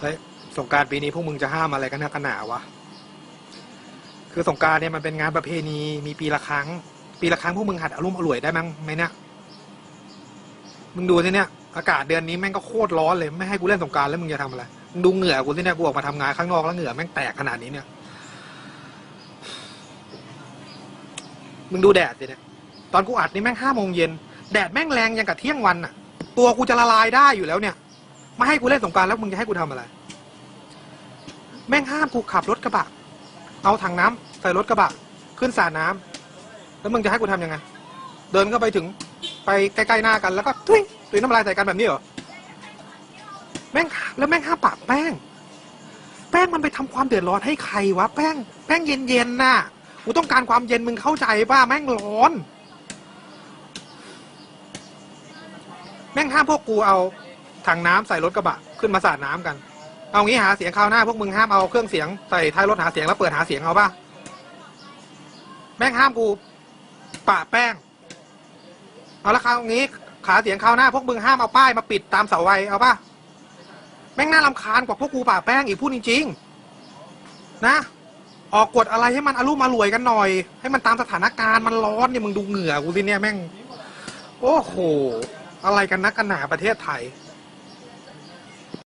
เฮ้ยสงการปีนี้พวกมึงจะห้ามอะไรกันนักกันหนาวะ คือสงการเนี่ยมันเป็นงานประเพณีมีปีละครั้ง ปีละครั้งพวกมึงหัดอารมณ์อร่วยได้มั้งไหมเนี่ย มึงดูสิเนี่ย อากาศเดือนนี้แม่งก็โคตรร้อนเลยไม่ให้กูเล่นสงการแล้วมึงจะทำอะไร มึงดูเหงื่อกูสิเนี่ยกูออกมาทำงานข้างนอกแล้วเหงื่อแม่งแตกขนาดนี้เนี่ย มึงดูแดดสิเนี่ย ตอนกูอัดนี่แม่งห้าโมงเย็น แดดแม่งแรงยังกับเที่ยงวันอะตัวกูจะละลายได้อยู่แล้วเนี่ย ไม่ให้กูเล่นสงกรารแล้วมึงจะให้กูทำอะไร แม่งห้ามกูขับรถกระบะ เอาถังน้ำใส่รถกระบะ ขึ้นสระน้ำแล้วมึงจะให้กูทำยังไง เดินเข้าไปถึงไปใกล้ๆหน้ากันแล้วก็ทุยตุยน้ำลายใส่กันแบบนี้เหรอแม่งแล้วแม่งห้ามปากแป้ง แป้งมันไปทำความเดือดร้อนให้ใครวะแป้ง แป้งเย็นๆน่ะกูต้องการความเย็นมึงเข้าใจป่ะแม่งร้อน แม่งห้ามพวกกูเอา ถังน้ำใส่รถกระบะขึ้นมาสาดน้ำกัน เอางี้หาเสียงคราวหน้าพวกมึงห้ามเอาเครื่องเสียงใส่ท้ายรถหาเสียงแล้วเปิดหาเสียงเอาป่ะแม่งห้ามกูปะแป้ง เอาละคราวนี้ขาเสียงคราวหน้าพวกมึงห้ามเอาป้ายมาปิดตามเสาไฟเอาป่ะแม่งน่ารำคาญกว่าพวกกูปะแป้งอีกพูดจริงๆนะ ออกกฎอะไรให้มันอารมณ์อรวยกันหน่อย ให้มันตามสถานการณ์มันร้อนเนี่ยมึงดูเหงื่อกูสิเนี่ยแม่ง โอ้โห อะไรกันนักกันหนาประเทศไทย